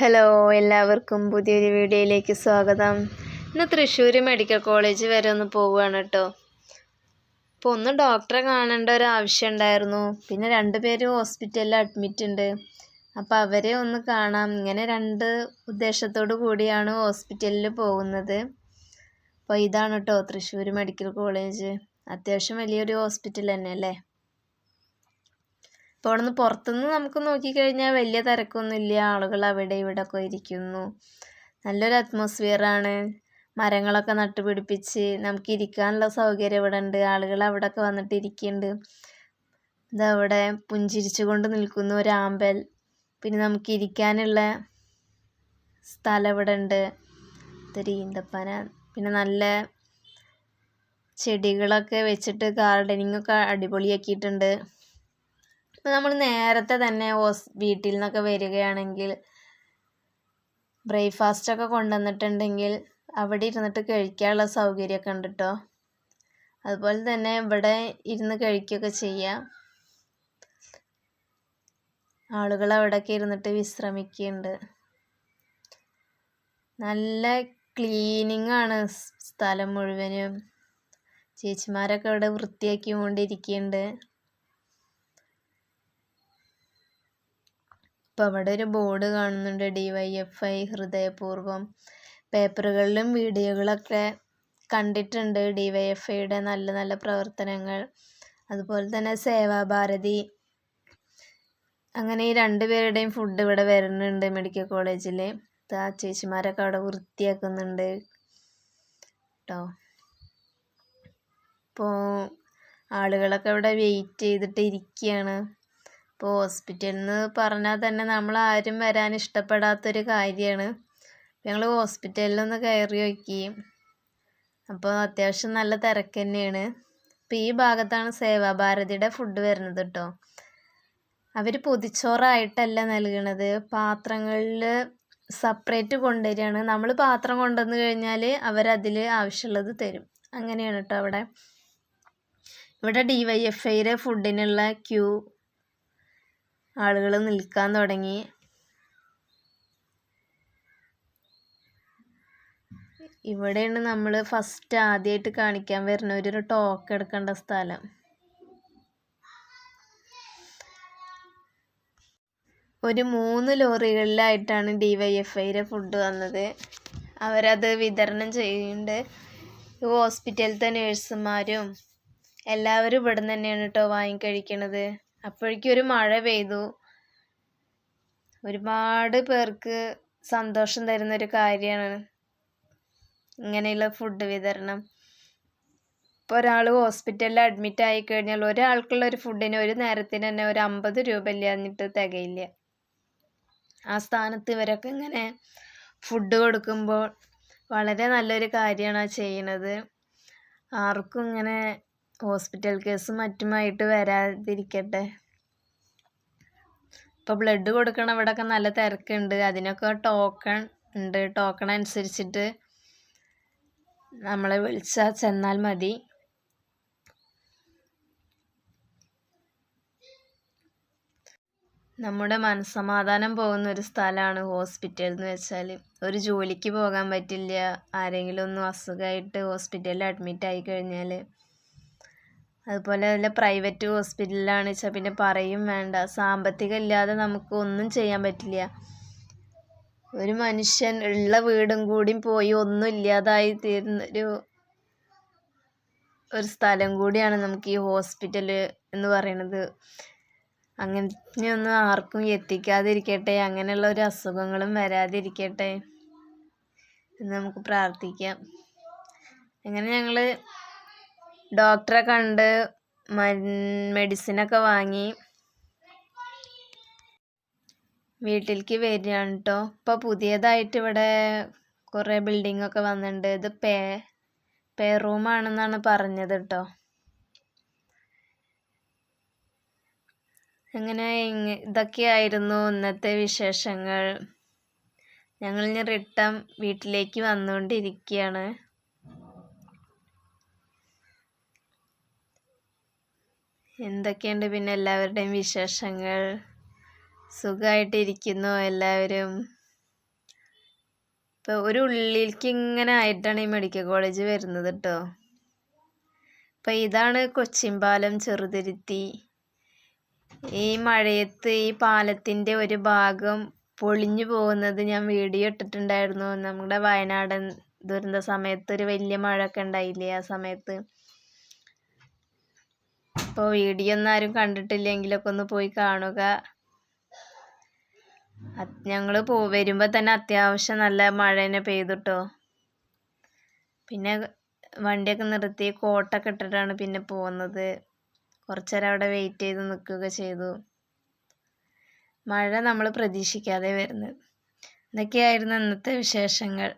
Hello എല്ലാവർക്കും പുതിയൊരു വീഡിയോയിലേക്ക് സ്വാഗതം. ഇന്ന് തൃശ്ശൂർ മെഡിക്കൽ കോളേജ് വരെ ഒന്ന് പോവുകയാണ് കേട്ടോ. അപ്പോൾ ഒന്ന് ഡോക്ടറെ കാണേണ്ട ഒരു ആവശ്യം ഉണ്ടായിരുന്നു. പിന്നെ രണ്ട് പേര് ഹോസ്പിറ്റലിൽ അഡ്മിറ്റ് ഉണ്ട്. അപ്പോൾ അവരെ ഒന്ന് കാണാം. ഇങ്ങനെ രണ്ട് ഉദ്ദേശത്തോടു കൂടിയാണ് ഹോസ്പിറ്റലിൽ പോകുന്നത്. അപ്പോൾ ഇതാണ് കേട്ടോ തൃശ്ശൂർ മെഡിക്കൽ കോളേജ്. അത്യാവശ്യം വലിയൊരു ഹോസ്പിറ്റൽ തന്നെ അല്ലേ ഇപ്പോൾ അവിടെ നിന്ന് പുറത്തുനിന്ന് നമുക്ക് നോക്കിക്കഴിഞ്ഞാൽ വലിയ തിരക്കൊന്നുമില്ല ആളുകൾ അവിടെ ഇവിടെ ഒക്കെ ഇരിക്കുന്നു. നല്ലൊരു അറ്റ്മോസ്ഫിയറാണ് മരങ്ങളൊക്കെ നട്ടുപിടിപ്പിച്ച് നമുക്ക് ഇരിക്കാനുള്ള സൗകര്യം ഇവിടെ ഉണ്ട് ആളുകൾ അവിടെയൊക്കെ വന്നിട്ട് ഇരിക്കുന്നുണ്ട് ഇതവിടെ പുഞ്ചിരിച്ചുകൊണ്ട് നിൽക്കുന്നു ഒരു ആമ്പൽ. പിന്നെ നമുക്ക് ഇരിക്കാനുള്ള സ്ഥലം ഇവിടെ ഉണ്ട് ഇത്തിരി ഈന്തപ്പന. പിന്നെ നല്ല ചെടികളൊക്കെ വെച്ചിട്ട് ഗാർഡനിങ് ഒക്കെ അടിപൊളിയാക്കിയിട്ടുണ്ട്. ഇപ്പം നമ്മൾ നേരത്തെ തന്നെ ഹോസ് വീട്ടിൽ നിന്നൊക്കെ വരികയാണെങ്കിൽ ബ്രേക്ക്ഫാസ്റ്റ് ഒക്കെ കൊണ്ടുവന്നിട്ടുണ്ടെങ്കിൽ അവിടെ ഇരുന്നിട്ട് കഴിക്കാനുള്ള സൗകര്യമൊക്കെ ഉണ്ട് കേട്ടോ അതുപോലെ തന്നെ ഇവിടെ ഇരുന്ന് കഴിക്കുകയൊക്കെ ചെയ്യാം. ആളുകൾ അവിടെയൊക്കെ ഇരുന്നിട്ട് വിശ്രമിക്കുന്നുണ്ട്. നല്ല ക്ലീനിങ് ആണ് സ്ഥലം മുഴുവനും. ചേച്ചിമാരൊക്കെ ഇവിടെ വൃത്തിയാക്കി കൊണ്ടിരിക്കുന്നുണ്ട് ഇപ്പോൾ അവിടെ ഒരു ബോർഡ് കാണുന്നുണ്ട് ഡി വൈ എഫ് ഐ ഹൃദയപൂർവം പേപ്പറുകളിലും വീഡിയോകളൊക്കെ കണ്ടിട്ടുണ്ട് ഡി വൈ എഫ് ഐയുടെ നല്ല നല്ല പ്രവർത്തനങ്ങൾ. അതുപോലെ തന്നെ സേവാഭാരതി. അങ്ങനെ ഈ രണ്ട് പേരുടെയും ഫുഡ് ഇവിടെ വരുന്നുണ്ട് മെഡിക്കൽ കോളേജിൽ ആ ചേച്ചിമാരൊക്കെ അവിടെ വൃത്തിയാക്കുന്നുണ്ട്. കേട്ടോ ഇപ്പോൾ ആളുകളൊക്കെ ഇവിടെ വെയിറ്റ് ചെയ്തിട്ട് ഇരിക്കുകയാണ് ഇപ്പോൾ ഹോസ്പിറ്റലിൽ നിന്ന് പറഞ്ഞാൽ തന്നെ ആരും വരാൻ ഇഷ്ടപ്പെടാത്തൊരു കാര്യമാണ് ഞങ്ങൾ ഹോസ്പിറ്റലിലൊന്ന് കയറി നോക്കി. അപ്പോൾ അത്യാവശ്യം നല്ല തിരക്ക് തന്നെയാണ് അപ്പോൾ ഈ ഭാഗത്താണ് സേവാഭാരതിയുടെ ഫുഡ് വരുന്നത് കേട്ടോ അവർ പൊതിച്ചോറായിട്ടല്ല നൽകണത്. പാത്രങ്ങളിൽ സപ്പറേറ്റ് കൊണ്ടുവരികയാണ്. നമ്മൾ പാത്രം കൊണ്ടുവന്ന് കഴിഞ്ഞാൽ അവരതിൽ ആവശ്യമുള്ളത് തരും. അങ്ങനെയാണ് കേട്ടോ അവിടെ. ഇവിടെ ഡി വൈ എഫ് ഐയുടെ ഫുഡിനുള്ള ക്യൂ ആളുകൾ നിൽക്കാൻ തുടങ്ങി. ഇവിടെയാണ് നമ്മൾ ഫസ്റ്റ് ആദ്യമായിട്ട് കാണിക്കാൻ വരുന്ന ഒരു ടോക്ക് എടുക്കേണ്ട സ്ഥലം. ഒരു മൂന്ന് ലോറികളിലായിട്ടാണ് ഡി വൈ എഫ് ഐയുടെ ഫുഡ് വന്നത്. അവരത് വിതരണം ചെയ്യുന്നുണ്ട്. ഹോസ്പിറ്റലിലത്തെ നേഴ്സുമാരും എല്ലാവരും ഇവിടെ തന്നെയാണ് കേട്ടോ വാങ്ങിക്കഴിക്കണത് അപ്പോഴേക്കും ഒരു മഴ പെയ്തു. ഒരുപാട് പേർക്ക് സന്തോഷം തരുന്ന ഒരു കാര്യമാണ് ഇങ്ങനെയുള്ള ഫുഡ് വിതരണം. ഇപ്പോൾ ഒരാൾ ഹോസ്പിറ്റലിൽ അഡ്മിറ്റ് ആയി കഴിഞ്ഞാൽ ഒരാൾക്കുള്ള ഒരു ഫുഡിന് ഒരു നേരത്തിന് തന്നെ ഒരു അമ്പത് രൂപ എന്നിട്ട് തികയില്ല. ആ സ്ഥാനത്ത് ഇവരൊക്കെ ഇങ്ങനെ ഫുഡ് കൊടുക്കുമ്പോൾ വളരെ നല്ലൊരു കാര്യമാണ് ചെയ്യണത് ആർക്കും ഇങ്ങനെ ഹോസ്പിറ്റൽ കേസും മറ്റുമായിട്ട് വരാതിരിക്കട്ടെ. ഇപ്പോൾ ബ്ലഡ് കൊടുക്കണ ഇവിടെയൊക്കെ നല്ല തിരക്കുണ്ട്. അതിനൊക്കെ ടോക്കൺ ഉണ്ട്. ടോക്കൺ അനുസരിച്ചിട്ട് നമ്മളെ വിളിച്ചാൽ ചെന്നാൽ മതി. നമ്മുടെ മനസ്സമാധാനം പോകുന്ന ഒരു സ്ഥലമാണ് ഹോസ്പിറ്റൽ എന്ന് വെച്ചാൽ ഒരു ജോലിക്ക് പോകാൻ പറ്റില്ല. ആരെങ്കിലും ഒന്നും അസുഖമായിട്ട് ഹോസ്പിറ്റലിൽ അഡ്മിറ്റ് ആയി കഴിഞ്ഞാൽ അതുപോലെ വല്ല പ്രൈവറ്റ് ഹോസ്പിറ്റലിലാണ് വെച്ചാൽ പിന്നെ പറയും വേണ്ട. സാമ്പത്തികം ഇല്ലാതെ നമുക്ക് ഒന്നും ചെയ്യാൻ പറ്റില്ല. ഒരു മനുഷ്യൻ ഉള്ള വീടും കൂടി പോയി ഒന്നും ഇല്ലാതായി തീരുന്നൊരു ഒരു സ്ഥലം കൂടിയാണ് നമുക്ക് ഈ ഹോസ്പിറ്റൽ എന്ന് പറയുന്നത് അങ്ങനെയൊന്നും ആർക്കും എത്തിക്കാതിരിക്കട്ടെ. അങ്ങനെയുള്ള ഒരു അസുഖങ്ങളും വരാതിരിക്കട്ടെ. എന്ന് നമുക്ക് പ്രാർത്ഥിക്കാം. അങ്ങനെ ഞങ്ങൾ ഡോക്ടറെ കണ്ട് മെഡിസിനൊക്കെ വാങ്ങി. വീട്ടിലേക്ക് വരികയാണ് കേട്ടോ ഇപ്പോൾ പുതിയതായിട്ട് ഇവിടെ കുറേ ബിൽഡിംഗ് ഒക്കെ വന്നിട്ടുണ്ട്. ഇത് പേ പേ റൂമാണെന്നാണ് പറഞ്ഞത് കേട്ടോ അങ്ങനെ ഇതൊക്കെയായിരുന്നു ഇന്നത്തെ വിശേഷങ്ങൾ. ഞങ്ങൾ ഇനി റിട്ടേൺ വീട്ടിലേക്ക് വന്നുകൊണ്ടിരിക്കുകയാണ്. എന്തൊക്കെയുണ്ട് പിന്നെ എല്ലാവരുടെയും വിശേഷങ്ങൾ? സുഖമായിട്ടിരിക്കുന്നു എല്ലാവരും. ഇപ്പോൾ ഒരു ഉള്ളിലേക്ക് ഇങ്ങനെ ആയിട്ടാണ് ഈ മെഡിക്കൽ കോളേജ് വരുന്നത് കേട്ടോ ഇപ്പൊ ഇതാണ് കൊച്ചിൻപാലം ചെറുതുരുത്തി. ഈ മഴയത്ത് ഈ പാലത്തിന്റെ ഒരു ഭാഗം പൊളിഞ്ഞു പോകുന്നത് ഞാൻ വീഡിയോ ഇട്ടിട്ടുണ്ടായിരുന്നു. നമ്മുടെ വയനാടൻ ദുരന്ത സമയത്ത് ഒരു വലിയ മഴയൊക്കെ ഉണ്ടായില്ലേ ആ സമയത്ത്. അപ്പോൾ വീഡിയോ ഒന്നും ആരും കണ്ടിട്ടില്ലെങ്കിലൊക്കെ ഒന്ന് പോയി കാണുക. ഞങ്ങൾ പോ വരുമ്പോൾ തന്നെ അത്യാവശ്യം നല്ല മഴ തന്നെ പെയ്തുട്ടോ. പിന്നെ വണ്ടിയൊക്കെ നിർത്തി കോട്ടൊക്കെ ഇട്ടിട്ടാണ് പിന്നെ പോകുന്നത് കുറച്ചേരം അവിടെ വെയിറ്റ് ചെയ്ത് നിൽക്കുക ചെയ്തു. മഴ നമ്മൾ പ്രതീക്ഷിക്കാതെ വരുന്നത്. ഇതൊക്കെയായിരുന്നു ഇന്നത്തെ വിശേഷങ്ങൾ.